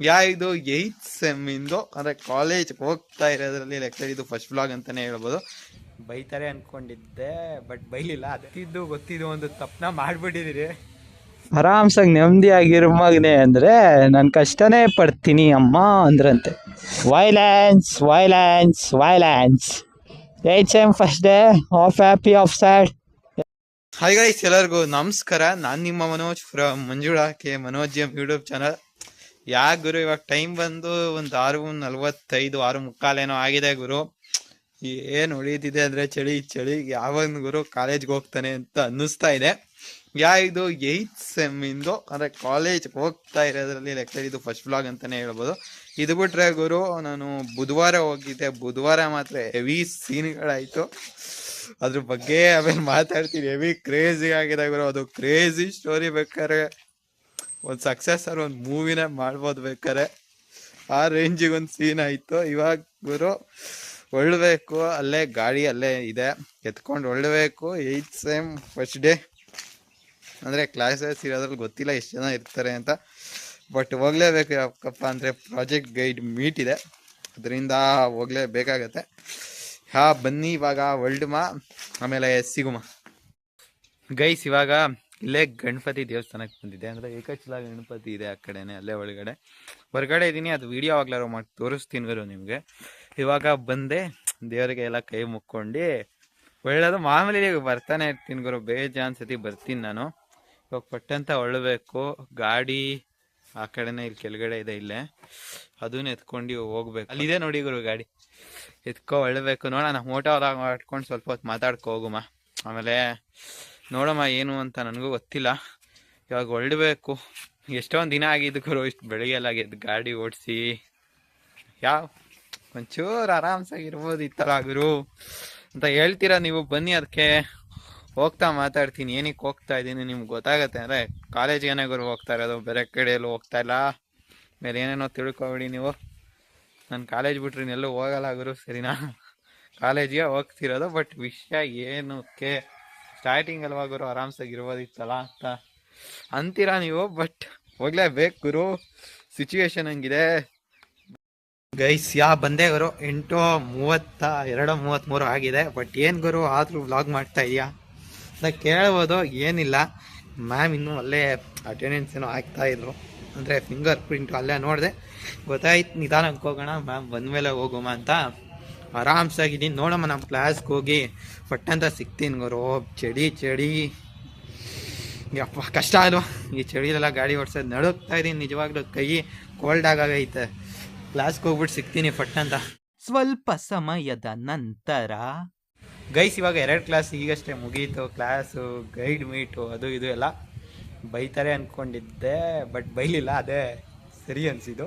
ಯಾ ಇದು ಏಯ್ತ್ ಇಂದು. ಅಂದ್ರೆ ಕಾಲೇಜ್ ಹೋಗ್ತಾ ಇರೋದ್ರಲ್ಲಿ ಲೆಕ್ಚರ್ ಇದು ಫಸ್ಟ್ ಬ್ಲಾಗ್ ಅಂತಾನೆ ಹೇಳ್ಬೋದು. ಬೈತಾರೆ ಅನ್ಕೊಂಡಿದ್ದೆ ಬಟ್ ಬೈಲಿಲ್ಲ. ಅದಕ್ಕಿದ್ದು ಗೊತ್ತಿದ್ದು ಒಂದು ತಪ್ಪನ ಮಾಡ್ಬಿಟ್ಟಿದ್ದೀರಿ ಆರಾಮ್ಸಾಗಿ ನೆಮ್ಮದಿ ಮಗನೆ ಅಂದ್ರೆ ನಾನು ಕಷ್ಟನೇ ಪಡ್ತೀನಿ ಅಮ್ಮ ಅಂದ್ರಂತೆ. Violence violence violence eighth sem first day of happy of sad hi guys ಎಲ್ಲರಿಗೂ ನಮಸ್ಕಾರ. ನಾನು ನಿಮ್ಮ Manoj from Manjula K. Manoj M YouTube channel ಯಾ ಗುರು, ಇವಾಗ ಟೈಮ್ ಬಂದು ಒಂದ್ ಆರು ನಲ್ವತ್ತೈದು, ಆರು ಮುಕ್ಕಾಲೇನೋ ಆಗಿದೆ ಗುರು. ಏನು ಉಳಿದಿದೆ ಅಂದ್ರೆ ಚಳಿ ಚಳಿ ಯಾವಾಗ ಗುರು ಕಾಲೇಜ್ಗೆ ಹೋಗ್ತಾನೆ ಅಂತ ಅನ್ನಿಸ್ತಾ ಇದೆ. ಯಾ ಇದು ಏತ್ ಸೆಮ್ ಇಂದು, ಅಂದ್ರೆ ಕಾಲೇಜ್ ಹೋಗ್ತಾ ಇರೋದ್ರಲ್ಲಿ ಲೆಕ್ಚರ್ ಇದು ಫಸ್ಟ್ ಬ್ಲಾಗ್ ಅಂತಾನೆ ಹೇಳ್ಬೋದು. ಇದು ಬಿಟ್ರೆ ಗುರು, ನಾನು ಬುಧವಾರ ಹೋಗಿದ್ದೆ. ಬುಧವಾರ ಮಾತ್ರ ಹೆವಿ ಸೀನ್ಗಳಾಯ್ತು. ಅದ್ರ ಬಗ್ಗೆ ಆಮೇಲೆ ಮಾತಾಡ್ತೀನಿ. ಹೆವಿ ಕ್ರೇಜಿ ಆಗಿದೆ ಗುರು. ಅದು ಕ್ರೇಜಿ ಸ್ಟೋರಿ ಬೇಕಾದ್ರೆ ಒಂದು ಸಕ್ಸಸ್ ಅವ್ರ ಒಂದು ಮೂವಿನೇ ಮಾಡ್ಬೋದು ಬೇಕಾರೆ ಆ ರೇಂಜಿಗೆ ಒಂದು ಸೀನ್ ಆಯಿತು. ಇವಾಗ ಗುರು ಒಳ್ಬೇಕು ಅಲ್ಲೇ ಗಾಡಿ ಅಲ್ಲೇ ಇದೆ. ಎತ್ಕೊಂಡು ಒಳ್ಬೇಕು ಏಯ್ತ್ ಸೇಮ್ ಫಸ್ಟ್ ಡೇ ಅಂದರೆ ಕ್ಲಾಸಸ್ ಇರೋದ್ರಲ್ಲಿ ಗೊತ್ತಿಲ್ಲ ಎಷ್ಟು ಜನ ಇರ್ತಾರೆ ಅಂತ. ಬಟ್ ಹೋಗ್ಲೇಬೇಕು ಯಾಕಪ್ಪ ಅಂದರೆ ಪ್ರಾಜೆಕ್ಟ್ ಗೈಡ್ ಮೀಟ್ ಇದೆ. ಅದರಿಂದ ಹೋಗ್ಲೇಬೇಕಾಗತ್ತೆ ಹಾ, ಬನ್ನಿ ಇವಾಗ ವರ್ಲ್ಡ್ ಮಾ. ಆಮೇಲೆ ಸಿಗುಮ. ಗೈಸ್ ಇವಾಗ ಇಲ್ಲೇ ಗಣಪತಿ ದೇವಸ್ಥಾನಕ್ಕೆ ಬಂದಿದೆ ಅಂದರೆ ಏಕಚಲ ಗಣಪತಿ ಇದೆ ಆ ಕಡೆನೆ, ಅಲ್ಲೇ ಒಳಗಡೆ. ಹೊರಗಡೆ ಇದ್ದೀನಿ ಅದು ವಿಡಿಯೋ ಆಗ್ಲಾರೋ ಮಾಡಿ ತೋರಿಸ್ತೀನಿ ಗುರು ನಿಮಗೆ. ಇವಾಗ ಬಂದೆ, ದೇವರಿಗೆ ಎಲ್ಲ ಕೈ ಮುಕ್ಕೊಂಡು. ಒಳ್ಳೇದು ಮಾಮೂಲಿ ಬರ್ತಾನೆ ಇರ್ತೀನಿ ಗುರು, ಬೇಜಾನ್ ಸತಿ ಬರ್ತೀನಿ ನಾನು. ಇವಾಗ ಪಟ್ಟಂತ ಒಳ್ಳಬೇಕು ಗಾಡಿ ಆ ಕಡೆನೇ ಇಲ್ಲಿ ಕೆಳಗಡೆ ಇದೆ ಇಲ್ಲೇ. ಅದನ್ನ ಎತ್ಕೊಂಡು ಹೋಗ್ಬೇಕು. ಅಲ್ಲಿದೆ ನೋಡಿ ಗುರು ಗಾಡಿ. ಎತ್ಕೊ ಒಳ್ಳಬೇಕು, ನೋಡೋಣ. ಮೋಟೋ ಮಾಡ್ಕೊಂಡು ಸ್ವಲ್ಪ ಹೊತ್ತು ಮಾತಾಡ್ಕೊ ಹೋಗುಮ. ಆಮೇಲೆ ನೋಡಮ್ಮ, ಏನು ಅಂತ ನನಗೂ ಗೊತ್ತಿಲ್ಲ. ಇವಾಗ ಹೊರಡಬೇಕು. ಎಷ್ಟೊಂದು ದಿನ ಆಗಿದ್ದು ಗುರು, ಇಷ್ಟು ಬೆಳಿಗ್ಗೆಲ್ಲ ಆಗಿದ್ದು ಗಾಡಿ ಓಡಿಸಿ. ಯಾವ, ಒಂಚೂರು ಆರಾಮ್ಸಾಗಿರ್ಬೋದು ಇತ್ತಲ್ಲ ಗುರು. ಅಂತ ಹೇಳ್ತೀರಾ ನೀವು? ಬನ್ನಿ ಅದಕ್ಕೆ. ಹೋಗ್ತಾ ಮಾತಾಡ್ತೀನಿ. ಏನಕ್ಕೆ ಹೋಗ್ತಾ ಇದ್ದೀನಿ ನಿಮ್ಗೆ ಗೊತ್ತಾಗತ್ತೆ ಅಂದರೆ ಕಾಲೇಜ್ಗೆ ಗುರು ಹೋಗ್ತಾ ಇರೋದು, ಬೇರೆ ಕಡೆಯಲ್ಲೂ ಹೋಗ್ತಾ ಇಲ್ಲ. ಬೇರೆ ಏನೇನೋ ತಿಳ್ಕೊಬಿಡಿ ನೀವು. ನಾನು ಕಾಲೇಜ್ ಬಿಟ್ರೆ ಎಲ್ಲೂ ಹೋಗಲ್ಲ ಗುರು, ಸರಿನಾ? ಕಾಲೇಜಿಗೆ ಹೋಗ್ತಿರೋದು, ಬಟ್ ವಿಷಯ ಏನಕ್ಕೆ? ಸ್ಟಾರ್ಟಿಂಗ್ ಅಲ್ವಾ ಗುರು ಆರಾಮ್ಸಾಗಿರ್ಬೋದಿತ್ತಲ್ಲ ಅಂತ ಅಂತೀರಾ ನೀವು? ಬಟ್ ಹೋಗ್ಲೇಬೇಕು ಗುರು ಸಿಚುವೇಶನ್ ಹಂಗಿದೆ. ಗೈಸ್ ಯಾ ಬಂದೆ ಗುರು? ಎಂಟು ಮೂವತ್ತ, ಎರಡು ಮೂವತ್ತ್ಮೂರು ಆಗಿದೆ. ಬಟ್ ಏನು ಗುರು? ಆದರೂ ವ್ಲಾಗ್ ಮಾಡ್ತಾ ಇದೆಯಾ? ಅಂತ ಕೇಳ್ಬೋದು, ಏನಿಲ್ಲ. ಮ್ಯಾಮ್ ಇನ್ನೂ ಅಲ್ಲೇ ಅಟೆಂಡೆನ್ಸ್ ಏನೋ ಹಾಕ್ತಾ ಇದ್ರು. ಅಂದರೆ ಫಿಂಗರ್ ಪ್ರಿಂಟ್ ಅಲ್ಲೇ ನೋಡಿದೆ. ಗೊತ್ತಾಯ್ತು, ನಿಧಾನಕ್ಕೆ ಹೋಗೋಣ. ಮ್ಯಾಮ್ ಬಂದಮೇಲೆ ಹೋಗೋಮ ಅಂತ. ಆರಾಮ್ಸಾಗಿದ್ದೀನಿ ನೋಡಮ್ಮ ನಮ್ಮ ಕ್ಲಾಸ್ಗೆ ಹೋಗಿ ಪಟ್ಟಂತ ಸಿಗ್ತೀನಿ ಗುರು. ಚಳಿ ಚಳಿ. ಯಪ್ಪ ಕಷ್ಟ ಅಲ್ವಾ ಈ ಚಳಿಲೆಲ್ಲ ಗಾಡಿ ಓಡಿಸೋದು ನಡುಗ್ತಾ ಇದ್ದೀನಿ ನಿಜವಾಗ್ಲೂ. ಕೈ ಕೋಲ್ಡ್ ಆಗೈತೆ ಕ್ಲಾಸ್ಗೆ ಹೋಗ್ಬಿಟ್ಟು ಸಿಗ್ತೀನಿ ಪಟ್ಟಂತ ಸ್ವಲ್ಪ ಸಮಯದ ನಂತರ. ಗೈಸ್ ಇವಾಗ ಎರಡು ಕ್ಲಾಸ್ ಈಗಷ್ಟೇ ಮುಗೀತು. ಕ್ಲಾಸು ಗೈಡ್ ಮೀಟು ಅದು ಇದು ಎಲ್ಲ ಬೈತಾರೆ ಅಂದ್ಕೊಂಡಿದ್ದೆ ಬಟ್ ಬೈಲಿಲ್ಲ ಅದೇ ಸರಿ ಅನಿಸಿದ್ದು.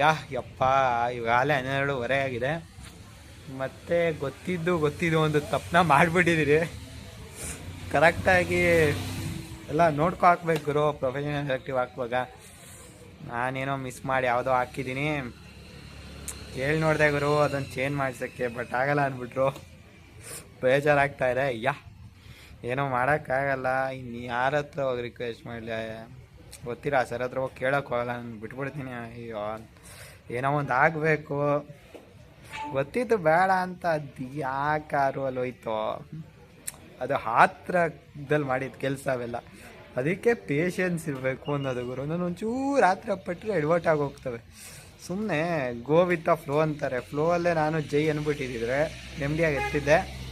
ಯಾ ಯಪ್ಪ ಇವಾಗಲೇ ಹನ್ನೆರಡುವರೆ ಆಗಿದೆ. ಮತ್ತೆ ಗೊತ್ತಿದ್ದು ಗೊತ್ತಿದ್ದು ಒಂದು ತಪ್ಪನ್ನ ಮಾಡಿಬಿಟ್ಟಿದ್ದೀರಿ. ಕರೆಕ್ಟಾಗಿ ಎಲ್ಲ ನೋಡ್ಕೊ ಹಾಕ್ಬೇಕು ಗುರು ಪ್ರೊಫೆಷನಲ್ ಸೆಲೆಕ್ಟಿವ್ ಹಾಕುವಾಗ. ನಾನೇನೋ ಮಿಸ್ ಮಾಡಿ ಯಾವುದೋ ಹಾಕಿದ್ದೀನಿ. ಕೇಳಿ ನೋಡಿದೆ ಗುರು ಅದನ್ನು ಚೇಂಜ್ ಮಾಡಿಸೋಕ್ಕೆ ಬಟ್ ಆಗಲ್ಲ ಅಂದ್ಬಿಟ್ರು. ಬೇಜಾರಾಗ್ತಾ ಇದೆ. ಯಾ, ಏನೋ ಮಾಡೋಕ್ಕಾಗಲ್ಲ. ಇನ್ನು ಯಾರ ಹತ್ರ ಹೋಗಿ ರಿಕ್ವೆಸ್ಟ್ ಮಾಡಲಿ? ಗೊತ್ತಿರ ಸರ್ ಹತ್ರ ಹೋಗಿ ಕೇಳೋಕ್ಕಾಗಲ್ಲ ನಾನು ಬಿಟ್ಬಿಡ್ತೀನಿ ಅಯ್ಯೋ, ಏನೋ ಒಂದು ಆಗಬೇಕು. ಗೊತ್ತಿತ್ತು ಬೇಡ ಅಂತ ಅದು ಯಾಕಾರು ಅಲ್ಲಿ ಹೋಯ್ತು? ಅದು ಹಾತ್ರದಲ್ಲಿ ಮಾಡಿದ ಕೆಲಸ ಅವೆಲ್ಲ. ಅದಕ್ಕೆ ಪೇಷನ್ಸ್ ಇರಬೇಕು ಅನ್ನೋದು ಗುರು. ನಾನು ಒಂಚೂರು ರಾತ್ರಿ ಪಟ್ಟರೆ ಎಡ್ವರ್ಟ್ ಆಗಿ ಸುಮ್ಮನೆ ಗೋ ವಿತ್ ಫ್ಲೋ ಅಂತಾರೆ. ಫ್ಲೋ ಅಲ್ಲೇ ನಾನು ಜೈ ಅಂದ್ಬಿಟ್ಟಿದ್ದಿದ್ರೆ ನೆಮ್ಮದಿಯಾಗಿ ಎತ್ತಿದ್ದೆ.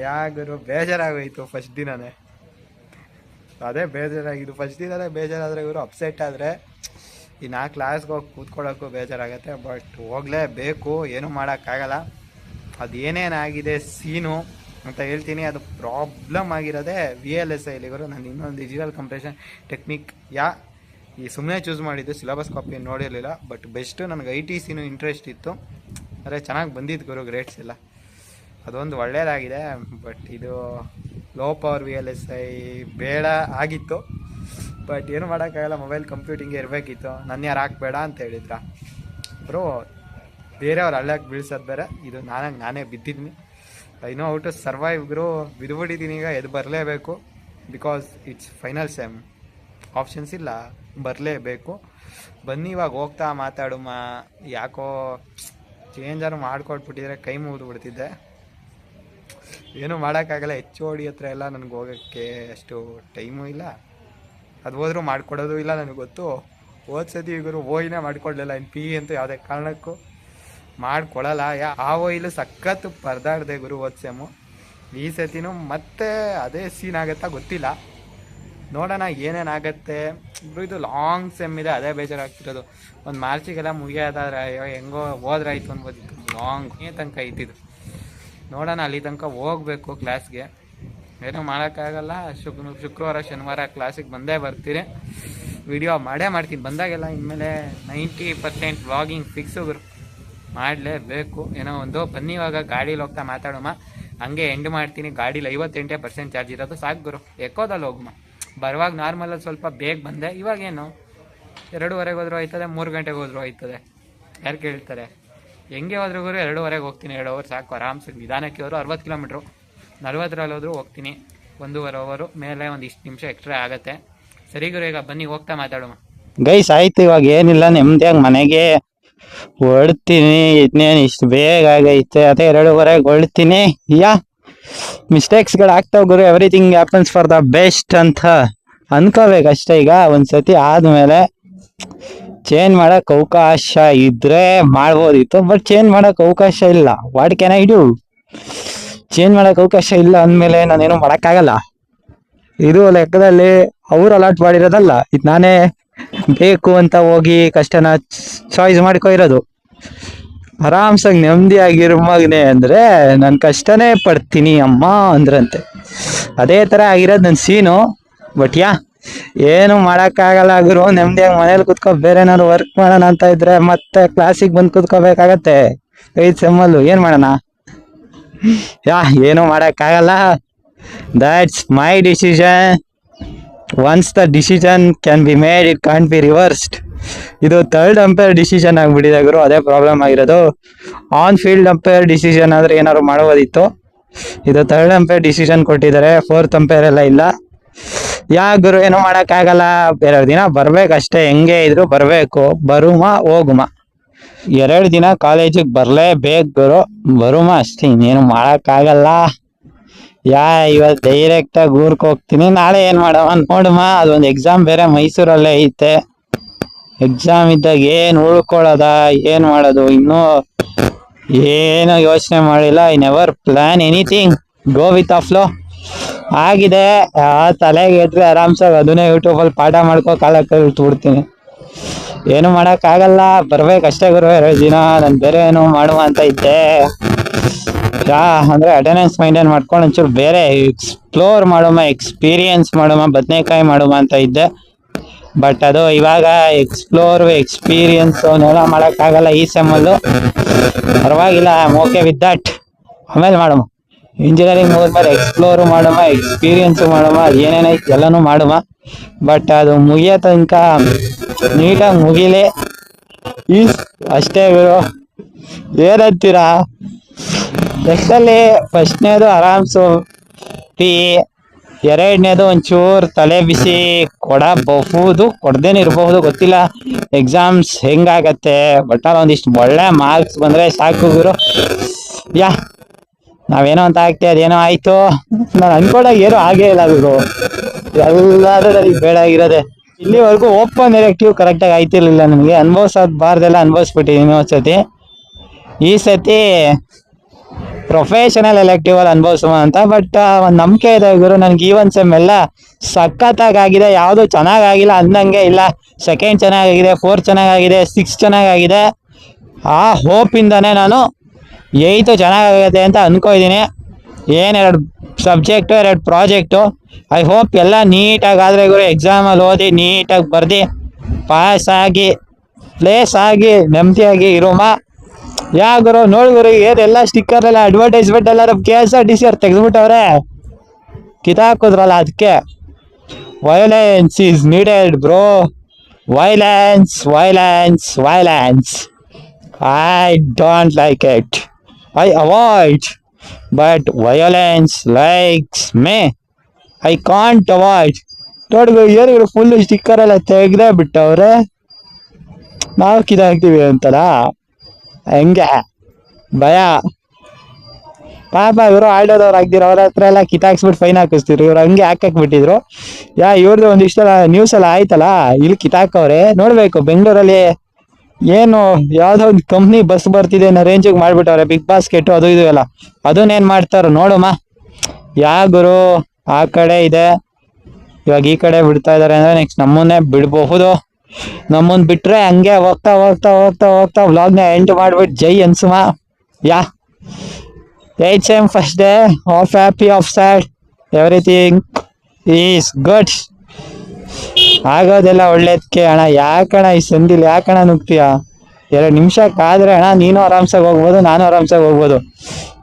ಯಾ ಗುರು, ಬೇಜಾರಾಗೋಯ್ತು ಫಸ್ಟ್ ದಿನನೇ. ಅದೇ ಬೇಜಾರಾಗಿದ್ದು. ಫಸ್ಟ್ ದಿನನೇ ಬೇಜಾರಾದರೆ ಇವರು ಅಪ್ಸೆಟ್ ಆದರೆ ಇನ್ನು ಆ ಕ್ಲಾಸ್ಗೆ ಹೋಗಿ ಕೂತ್ಕೊಳ್ಳೋಕ್ಕೂ ಬೇಜಾರಾಗುತ್ತೆ ಬಟ್ ಹೋಗಲೇಬೇಕು, ಏನೂ ಮಾಡೋಕ್ಕಾಗಲ್ಲ. ಅದು ಏನೇನಾಗಿದೆ, ಸೀನು ಅಂತ ಹೇಳ್ತೀನಿ. ಅದು ಪ್ರಾಬ್ಲಮ್ ಆಗಿರೋದೇ ವಿ ಎಲ್ ಎಸ್ ಐಲಿಗರು ನಾನು ಇನ್ನೊಂದು ಡಿಜಿಟಲ್ ಕಂಪ್ರೆಷನ್ ಟೆಕ್ನಿಕ್ ಯಾ, ಈ ಸುಮ್ಮನೆ ಚೂಸ್ ಮಾಡಿದ್ದು ಸಿಲೆಬಸ್ ಕಾಪಿ ನೋಡಿರಲಿಲ್ಲ ಬಟ್ ಬೆಸ್ಟು ನನಗೆ ಐ ಟಿ ಸಿನೂ ಇಂಟ್ರೆಸ್ಟ್ ಇತ್ತು. ಅಂದರೆ ಚೆನ್ನಾಗಿ ಬಂದಿದ್ದು ಗುರು ಗ್ರೇಟ್ಸ್ ಎಲ್ಲ. ಅದೊಂದು ಒಳ್ಳೆಯದಾಗಿದೆ ಬಟ್ ಇದು low power V L S I ಬೇಡ ಆಗಿತ್ತು. ಬಟ್ ಏನು ಮಾಡೋಕ್ಕಾಗಲ್ಲ ಮೊಬೈಲ್ ಕಂಪ್ಯೂಟಿಂಗ್ ಇರಬೇಕಿತ್ತು. ನನ್ನ ಯಾರು ಹಾಕ್ಬೇಡ ಅಂತ ಹೇಳಿದ್ರ? ಬ್ರೋ ಬೇರೆಯವ್ರು ಹಳ್ಳಕ್ಕೆ ಬೀಳ್ಸೋದು ಬೇರೆ. ಇದು ನಾನಾಗಿ ನಾನೇ ಬಿದ್ದಿದ್ದೀನಿ ಐ ನೋ ಔಟ್ ಸರ್ವೈವ್ ಗುರು ಬಿದ್ಬಿಟ್ಟಿದ್ದೀನಿ ಈಗ ಎದ್ದು ಬರಲೇಬೇಕು. Because it's final sem options ಇಲ್ಲ. ಬರಲೇಬೇಕು. ಬನ್ನಿ, ಇವಾಗ ಹೋಗ್ತಾ ಮಾತಾಡುಮ್ಮ ಯಾಕೋ ಚೇಂಜರ್ ಮಾಡ್ಕೊಟ್ಬಿಟ್ಟಿದ್ರೆ ಕೈ ಮುಗಿದು ಬಿಡ್ತಿದ್ದೆ ಏನು ಮಾಡೋಕ್ಕಾಗಲ್ಲ. ಹೆಚ್ಚು ಓಡಿ ಹತ್ರ ಎಲ್ಲ ನನಗೆ ಹೋಗೋಕ್ಕೆ ಅಷ್ಟು ಟೈಮು ಇಲ್ಲ. ಅದು ಹೋದರೂ ಮಾಡ್ಕೊಡೋದು ಇಲ್ಲ, ನನಗೆ ಗೊತ್ತು. ಓದ್ಸತಿ ಇವರು ಓಯಿನೇ ಮಾಡಿಕೊಡ್ಲಿಲ್ಲ ಇನ್ನು ಪಿ ಅಂತ ಯಾವುದೇ ಕಾರಣಕ್ಕೂ ಮಾಡ್ಕೊಡಲ್ಲ ಯಾ, ಆ ಓಯಿಲು ಸಖತ್ತು ಪರದಾಡ್ದೆ ಗುರು ಓದ್ಸೆಮು ಈ ಸತಿನೂ ಮತ್ತೆ ಅದೇ ಸೀನ್ ಆಗತ್ತಾ ಗೊತ್ತಿಲ್ಲ. ನೋಡೋಣ ಏನೇನಾಗತ್ತೆ. ಇಬ್ಬರು ಇದು ಲಾಂಗ್ ಸೆಮ್ ಇದೆ, ಅದೇ ಬೇಜಾರಾಗ್ತಿರೋದು. ಒಂದು ಮಾರ್ಚಿಗೆಲ್ಲ ಮುಗಿಯೋದಾದ್ರೆ ಅಯ್ಯೋ, ಹೆಂಗೋ ಹೋದ್ರಾಯ್ತು ಅನ್ಬೋದಿತ್ತು ಲಾಂಗ್ ತನಕ ಐತಿದು ನೋಡೋಣ ಅಲ್ಲಿ ತನಕ ಹೋಗ್ಬೇಕು ಕ್ಲಾಸ್ಗೆ ಏನೂ ಮಾಡೋಕ್ಕಾಗಲ್ಲ. ಶುಕ್ ಶುಕ್ರವಾರ, ಶನಿವಾರ ಕ್ಲಾಸಿಗೆ ಬಂದೇ ಬರ್ತೀರಿ. ವಿಡಿಯೋ ಮಾಡೇ ಮಾಡ್ತೀನಿ. ಬಂದಾಗೆಲ್ಲ ಇನ್ಮೇಲೆ ನೈಂಟಿ ಪರ್ಸೆಂಟ್ ವ್ಲಾಗಿಂಗ್ ಫಿಕ್ಸು ಮಾಡಲೇಬೇಕು. ಏನೋ ಒಂದು ಬನ್ನಿ ಇವಾಗ ಗಾಡೀಲಿ ಹೋಗ್ತಾ ಮಾತಾಡೋಮ. ಹಂಗೆ ಎಂಡ್ ಮಾಡ್ತೀನಿ. ಗಾಡೀಲಿ ಐವತ್ತೆಂಟೇ ಪರ್ಸೆಂಟ್ ಚಾರ್ಜ್ ಇರೋದು ಸಾಕು ಗುರು. ಎಕ್ಕೋದಲ್ಲಿ ಹೋಗಮ್ಮ ಬರುವಾಗ ನಾರ್ಮಲಲ್ಲಿ ಸ್ವಲ್ಪ ಬೇಗ ಬಂದೆ. ಇವಾಗೇನು? ಎರಡೂವರೆಗೆ ಹೋದ್ರೂ ಆಯ್ತದೆ ಮೂರು ಗಂಟೆಗೆ ಹೋದ್ರೂ ಆಯ್ತದೆ ಯಾರು ಕೇಳ್ತಾರೆ? ಹೆಂಗೆ ಹೋದ್ರೂ ಗುರು, ಎರಡೂವರೆಗೆ ಹೋಗ್ತೀನಿ. ಎರಡು ಅವರ್ ಸಾಕು. ಆರಾಮ್ಸೆ. ನಿಧಾನಕ್ಕೆ ಹೋದ್ರು ಅರವತ್ತು ಕಿಲೋಮೀಟ್ರು ನಲ್ವತ್ತರಲ್ಲಿ ಹೋದರೂ ಹೋಗ್ತೀನಿ. ಒಂದೂವರೆ ಅವರು ಮೇಲೆ ಒಂದು ಇಷ್ಟು ನಿಮಿಷ ಎಕ್ಸ್ಟ್ರಾ ಆಗುತ್ತೆ. ಸರಿ ಗುರು, ಈಗ ಬನ್ನಿ, ಹೋಗ್ತಾ ಮಾತಾಡುವ ಗೈಸ್, ಆಯ್ತು, ಇವಾಗ ಏನಿಲ್ಲ, ನೆಮ್ಮದಿಯಾಗಿ ಮನೆಗೆ ಹೊಡ್ತೀನಿ ಇನ್ನೇನು ಇಷ್ಟು ಬೇಗ ಆಗೈತೆ, ಅದೇ ಎರಡೂವರೆಗೆ ಹೊಡ್ತೀನಿ ಯಾ ಮಿಸ್ಟೇಕ್ಸ್ಗಳು ಆಗ್ತಾವೆ ಗುರು everything happens for the best ಅಂತ ಅನ್ಕೋಬೇಕಷ್ಟೇ ಈಗ. ಒಂದ್ಸತಿ ಆದಮೇಲೆ ಚೇಂಜ್ ಮಾಡೋಕ್ಕೆ ಅವಕಾಶ ಇದ್ರೆ ಮಾಡ್ಬೋದಿತ್ತು ಬಟ್ ಚೇಂಜ್ ಮಾಡೋಕ್ಕೆ ಅವಕಾಶ ಇಲ್ಲ. ವಾಟ್ ಕ್ಯಾನ್ ಐ ಚೇಂಜ್ ಮಾಡಕ್ ಅವಕಾಶ ಇಲ್ಲ ಅಂದಮೇಲೆ ನಾನೇನು ಮಾಡೋಕ್ಕಾಗಲ್ಲ. ಇದು ಲೆಕ್ಕದಲ್ಲಿ ಅವ್ರು ಅಲರ್ಟ್ ಮಾಡಿರೋದಲ್ಲ, ಇದು ನಾನೇ ಬೇಕು ಅಂತ ಹೋಗಿ ಕಷ್ಟನ ಚಾಯ್ಸ್ ಮಾಡ್ಕೊ ಇರೋದು. ಆರಾಮ್ಸಾಗಿ ನೆಮ್ಮದಿಯಾಗಿರೋ ಮಗನೆ ಅಂದ್ರೆ ನಾನು ಕಷ್ಟನೇ ಪಡ್ತೀನಿ ಅಮ್ಮ ಅಂದ್ರಂತೆ. ಅದೇ ತರ ಆಗಿರೋದು ನನ್ನ ಸೀನು ಬಟ್ ಯಾ, ಏನು ಮಾಡೋಕ್ಕಾಗಲ್ಲ ಗುರು, ನೆಮ್ಮದಿಯಾಗಿ ಮನೇಲಿ ಕುತ್ಕೊ ಬೇರೆ ಏನಾದ್ರು ವರ್ಕ್ ಮಾಡೋಣ ಅಂತ ಇದ್ರೆ ಮತ್ತೆ ಕ್ಲಾಸಿಗೆ ಬಂದು ಕುತ್ಕೋಬೇಕಾಗತ್ತೆ. ಐದು ಸೆಮ್ಮಲ್ಲು ಏನು ಮಾಡೋಣ? ಯಾ, ಏನು ಮಾಡೋಕ್ಕಾಗಲ್ಲ. That's my decision once the decision can be made it can be reversed ಇದು ಥರ್ಡ್ ಅಂಪೈರ್ ಡಿಸಿಷನ್ ಆಗಿಬಿಟ್ಟಿದೆ ಗುರು, ಅದೇ ಪ್ರಾಬ್ಲಮ್ ಆಗಿರೋದು. ಆನ್ ಫೀಲ್ಡ್ ಅಂಪೇರ್ ಡಿಸಿಷನ್ ಆದ್ರೆ ಏನಾದ್ರು ಮಾಡೋದಿತ್ತು ಇದು ಥರ್ಡ್ ಅಂಪೇರ್ ಡಿಸಿಷನ್ ಕೊಟ್ಟಿದ್ದಾರೆ ಫೋರ್ತ್ ಅಂಪೇರ್ ಎಲ್ಲ ಇಲ್ಲ. ಯಾ, ಗುರು, ಏನು ಮಾಡೋಕ್ಕಾಗಲ್ಲ. ಬೇರೆ ದಿನ ಬರ್ಬೇಕಷ್ಟೇ, ಹೆಂಗೆ ಇದ್ರು ಬರಬೇಕು. ಬರುಮ, ಹೋಗುಮ. ಎರಡು ದಿನ ಕಾಲೇಜಿಗೆ ಬರಲೇಬೇಕು ಗುರು. ಬರುಮ ಅಷ್ಟೇ, ಇನ್ನೇನು ಮಾಡೋಕ್ಕಾಗಲ್ಲ. ಯಾ ಇವತ್ತು ಡೈರೆಕ್ಟಾಗಿ ಊರ್ಗ್ ಹೋಗ್ತೀನಿ. ನಾಳೆ ಏನು ಮಾಡವ ನೋಡಮ್ಮ ಅದೊಂದು ಎಕ್ಸಾಮ್ ಬೇರೆ ಮೈಸೂರಲ್ಲೇ ಐತೆ. ಎಕ್ಸಾಮ್ ಇದ್ದಾಗ ಏನು ಉಳ್ಕೊಳ್ಳೋದ, ಏನು ಮಾಡೋದು, ಇನ್ನೂ ಏನು ಯೋಚನೆ ಮಾಡಿಲ್ಲ. I never plan anything go with of flow ಆಗಿದೆ. ಆ ತಲೆಗೆ ಎದ್ರೆ ಆರಾಮ್ಸಾಗಿ ಅದನ್ನೇ ಯೂಟ್ಯೂಬಲ್ಲಿ ಪಾಠ ಮಾಡ್ಕೋ ಕಾಲ ಬಿಡ್ತೀನಿ ಏನು ಆಗಲ್ಲ ಬರ್ಬೇಕಷ್ಟೇ ಗುರು ಎರಡು ದಿನ ನಾನು ಬೇರೆ ಏನು ಮಾಡುವ ಅಂತ ಇದ್ದೆ. ಯಾ ಅಂದ್ರೆ ಅಟೆಂಡೆನ್ಸ್ ಮೈಂಟೈನ್ ಮಾಡ್ಕೊಂಡು ಒಂಚೂರು ಬೇರೆ ಎಕ್ಸ್ಪ್ಲೋರ್ ಮಾಡೋಮ ಎಕ್ಸ್ಪೀರಿಯನ್ಸ್ ಮಾಡೋಮ ಬದನೆಕಾಯಿ ಮಾಡೋಮ ಅಂತ ಇದ್ದೆ. ಬಟ್ ಅದು ಇವಾಗ ಎಕ್ಸ್ಪ್ಲೋರ್ ಎಕ್ಸ್ಪೀರಿಯನ್ಸ್ ಅವನ್ನೆಲ್ಲ ಮಾಡೋಕ್ಕಾಗಲ್ಲ ಈ ಸೆಮ್ಮಲ್ಲು ಪರವಾಗಿಲ್ಲ ಓಕೆ ವಿತ್ ದಟ್ ಆಮೇಲೆ ಮಾಡೋಮ ಇಂಜಿನಿಯರಿಂಗ್ ಹೋದ್ಮೇಲೆ ಎಕ್ಸ್ಪ್ಲೋರು ಮಾಡೋಮ ಎಕ್ಸ್ಪೀರಿಯನ್ಸು ಮಾಡೋಮ ಏನೇನೈತೆ ಎಲ್ಲನೂ ಮಾಡೋಮ ಬಟ್ ಅದು ಮುಗಿಯೋ ತನಕ ನೀಟಾಗಿ ಮುಗಿಲೆ. ಈಸ್ ಅಷ್ಟೇ ಗುರು. ಏನಂತೀರಾ? ನೆಕ್ಸ್ಟಲ್ಲಿ ಫಸ್ಟ್ನೇದು ಆರಾಮ್ಸು. ಟೀ ಎರಡನೇದು ಒಂಚೂರು ತಲೆ ಬಿಸಿ ಕೊಡಬಹುದು, ಕೊಡ್ದೇನೆ ಇರಬಹುದು, ಗೊತ್ತಿಲ್ಲ. ಎಕ್ಸಾಮ್ಸ್ ಹೆಂಗಾಗತ್ತೆ? ಒಟ್ನಲ್ಲಿ ಒಂದಿಷ್ಟು ಒಳ್ಳೆ ಮಾರ್ಕ್ಸ್ ಬಂದ್ರೆ ಸಾಕು ಗುರು. ಯಾ, ನಾವೇನೋ ಅಂತ ಆಗ್ತೀವಿ ಅದೇನೋ ಆಯಿತು. ನಾನು ಅನ್ಕೊಂಡಾಗ ಏನೂ ಆಗೇ ಇಲ್ಲ ಗುರು. ಎಲ್ಲಾದ್ರೂ ನನಗೆ ಬೇಡ ಆಗಿರೋದೆ ಇಲ್ಲಿವರೆಗೂ ಓಪನ್ ಎಲೆಕ್ಟಿವ್ ಕರೆಕ್ಟಾಗಿ ಆಯ್ತಿರ್ಲಿಲ್ಲ ನನಗೆ ಅನುಭವಿಸ್ ಬಾರ್ದೆಲ್ಲ ಅನ್ಭವಿಸ್ಬಿಟ್ಟಿದ್ದೀನಿ ಒಂದ್ಸತಿ ಈ ಸತಿ ಪ್ರೊಫೆಷನಲ್ ಎಲೆಕ್ಟಿವ್ ಅಲ್ಲಿ ಅನುಭವಿಸುವ ಅಂತ ಬಟ್ ಒಂದು ನಂಬಿಕೆ ಇದೆ ಗುರು. ನನ್ಗೆ ಈ ಒಂದು ಸೆಮ್ ಎಲ್ಲ ಸಖತ್ತಾಗಿ ಆಗಿದೆ ಯಾವುದು ಚೆನ್ನಾಗಾಗಿಲ್ಲ ಅಂದಂಗೆ ಇಲ್ಲ. ಸೆಕೆಂಡ್ ಚೆನ್ನಾಗಾಗಿದೆ ಫೋರ್ತ್ ಚೆನ್ನಾಗಾಗಿದೆ ಸಿಕ್ಸ್ ಚೆನ್ನಾಗಾಗಿದೆ. ಆ ಹೋಪಿಂದನೇ ನಾನು ಏಯ್ತು ಚೆನ್ನಾಗಾಗುತ್ತೆ ಅಂತ ಅನ್ಕೋತೀನಿ ಏನೆರಡು ಸಬ್ಜೆಕ್ಟು ಎರಡು ಪ್ರಾಜೆಕ್ಟು ಐ ಹೋಪ್ ಎಲ್ಲ ನೀಟಾಗಿ ಆದರೆ ಗುರು ಎಕ್ಸಾಮಲ್ಲಿ ಓದಿ ನೀಟಾಗಿ ಬರ್ದು ಪಾಸ್ ಆಗಿ ಪ್ಲೇಸ್ ಆಗಿ, ನೆಮ್ಮದಿಯಾಗಿ ಇರೋಮ. ಯಾ ಗುರು, ನೋಡಿ ಗುರು ಏನೆಲ್ಲ ಸ್ಟಿಕ್ಕರ್ ಎಲ್ಲ ಅಡ್ವರ್ಟೈಸ್ಮೆಂಟ್ ಎಲ್ಲ K S R T C ಅವ್ರು ತೆಗೆದ್ಬಿಟ್ಟವ್ರೆ. ಕಿತಾಕಿದ್ರಲ್ಲ ಅದಕ್ಕೆ violence is needed bro violence violence violence I don't like it I avoid but violence likes me I can't avoid ನೋಡಿ ಏನಿದ್ರು ಫುಲ್ ಸ್ಟಿಕ್ಕರ್ ಎಲ್ಲ ತೆಗ್ದೇ ಬಿಟ್ಟವ್ರೆ ನಾವು ಕಿದಾಗ್ತೀವಿ ಅಂತಲ್ಲ? ಹೆಂಗೆ? ಭಯ? ಪಾಪ ಇವರು ಆಲ್ಡೋದವ್ರು ಆಗ್ದಿರೋ ಅವ್ರ ಹತ್ರ ಎಲ್ಲ ಕಿತಾಕ್ಸ್ಬಿಟ್ಟು ಫೈನ್ ಹಾಕಿಸ್ತಿದ್ರು. ಇವ್ರು ಹಂಗೆ ಹಾಕಕ್ ಬಿಟ್ಟಿದ್ರು ಯಾ ಇವ್ರದ್ದು ಒಂದಿಷ್ಟು ನ್ಯೂಸ್ ಎಲ್ಲ ಆಯ್ತಲ್ಲ? ಇಲ್ಲಿ ಕಿತಾಕವ್ರೆ ನೋಡ್ಬೇಕು, ಬೆಂಗಳೂರಲ್ಲಿ ಏನು, ಯಾವ್ದೋ ಒಂದು ಕಂಪ್ನಿ ಬಸ್ ಬರ್ತಿದೆ ಅನ್ನೋ ರೇಂಜಿಗೆ ಮಾಡ್ಬಿಟ್ಟವ್ರೆ ಬಿಗ್ ಬಾಸ್ಕೆಟ್ ಅದು ಇದು ಎಲ್ಲ. ಅದನ್ನೇನ್ ಮಾಡ್ತಾರ ನೋಡಮ್ಮ. ಯಾ ಗುರು, ಆ ಕಡೆ ಇದೆ. ಇವಾಗ ಈ ಕಡೆ ಬಿಡ್ತಾ ಇದಾರೆ ಅಂದ್ರೆ ನೆಕ್ಸ್ಟ್ ನಮ್ಮನ್ನೇ ಬಿಡಬಹುದು. ನಮ್ಮನ್ ಬಿಟ್ರೆ ಹಂಗೆ ಹೋಗ್ತಾ ಹೋಗ್ತಾ ಹೋಗ್ತಾ ಹೋಗ್ತಾ ವ್ಲಾಗ್ನ ಎಂಡ್ ಮಾಡ್ಬಿಟ್ಟು ಜೈ ಅನ್ಸುಮ. Yeah. At same first day of happy of sad everything is good ಆಗೋದೆಲ್ಲ ಒಳ್ಳೇದಕ್ಕೆ ಅಣ್ಣ. ಯಾಕಣ ಈ ಸಂದಿಲ್ ಯಾಕಣ ನುಗ್ತೀಯ? ಎರಡು ನಿಮಿಷ ಕಾದ್ರೆ ಅಣ್ಣ, ನೀನು ಆರಾಮ್ಸಾಗಿ ಹೋಗ್ಬೋದು, ನಾನು ಆರಾಮ್ಸಾಗಿ ಹೋಗ್ಬೋದು.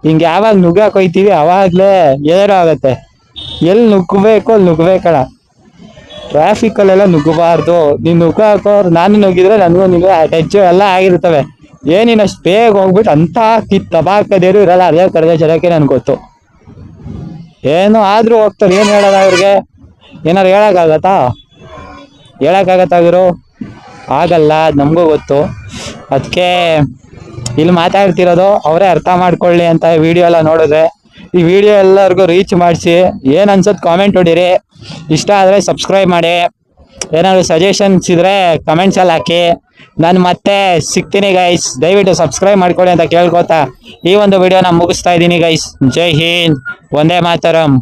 ಹಿಂಗೆ ಯಾವಾಗ ನುಗ್ಗಕ್ ಹೋಯ್ತೀವಿ, ಅವಾಗ್ಲೇ ಏನೋ ಆಗುತ್ತೆ. ಎಲ್ಲಿ ನುಗ್ಗಬೇಕು ಅಲ್ಲಿ ನುಗ್ಬೇಕಣ ಟ್ರಾಫಿಕಲ್ಲೆಲ್ಲ ನುಗ್ಗಬಾರ್ದು. ನೀನು ನುಗ್ಗಾಕೋರು, ನಾನು ನುಗ್ಗಿದ್ರೆ ನನಗೂ ನಿಮಗೆ ಟೆಚ್ಚು ಎಲ್ಲ ಆಗಿರ್ತವೆ. ಏನಿನ್ ಅಷ್ಟು ಬೇಗ ಹೋಗ್ಬಿಟ್ಟು ಅಂತ ಕಿತ್ ತಬಾಕದೇರು ಇರಲ್ಲ. ಅದೇ ಕಡೆಗೆ ಜನಕ್ಕೆ ನನ್ಗೆ ಗೊತ್ತು. ಏನು ಆದ್ರೂ ಹೋಗ್ತಾರೆ. ಏನು ಹೇಳೋದು ಅವ್ರಿಗೆ ಏನಾರು ಹೇಳಕ್ಕಾಗತ್ತಾ? ಹೇಳಕ್ಕಾಗತ್ತಾ ಗುರು ಆಗಲ್ಲ ಅದು ನಮಗೂ ಗೊತ್ತು. ಅದಕ್ಕೆ ಇಲ್ಲಿ ಮಾತಾಡ್ತಿರೋದು ಅವರೇ ಅರ್ಥ ಮಾಡ್ಕೊಳ್ಳಿ ಅಂತ ವಿಡಿಯೋ ಎಲ್ಲ ನೋಡಿದ್ರೆ. ಈ ವಿಡಿಯೋ ಎಲ್ಲರಿಗೂ ರೀಚ್ ಮಾಡಿಸಿ. ಏನು ಅನ್ಸುತ್ತೆ ಕಾಮೆಂಟ್ ಹೊಡೀರಿ ಇಷ್ಟ ಆದರೆ ಸಬ್ಸ್ಕ್ರೈಬ್ ಮಾಡಿ. ಏನಾದರೂ ಸಜೆಷನ್ಸ್ ಇದ್ರೆ ಕಮೆಂಟ್ಸಲ್ಲಿ ಹಾಕಿ. ನಾನು ಮತ್ತೆ ಸಿಗ್ತೀನಿ ಗೈಸ್ ದಯವಿಟ್ಟು ಸಬ್ಸ್ಕ್ರೈಬ್ ಮಾಡ್ಕೊಳ್ಳಿ ಅಂತ ಕೇಳ್ಕೊತಾ ಈ ಒಂದು ವಿಡಿಯೋನ ಮುಗಿಸ್ತಾ ಇದ್ದೀನಿ ಗೈಸ್ ಜೈ ಹಿಂದ್. ಒಂದೇ ಮಾತರಂ.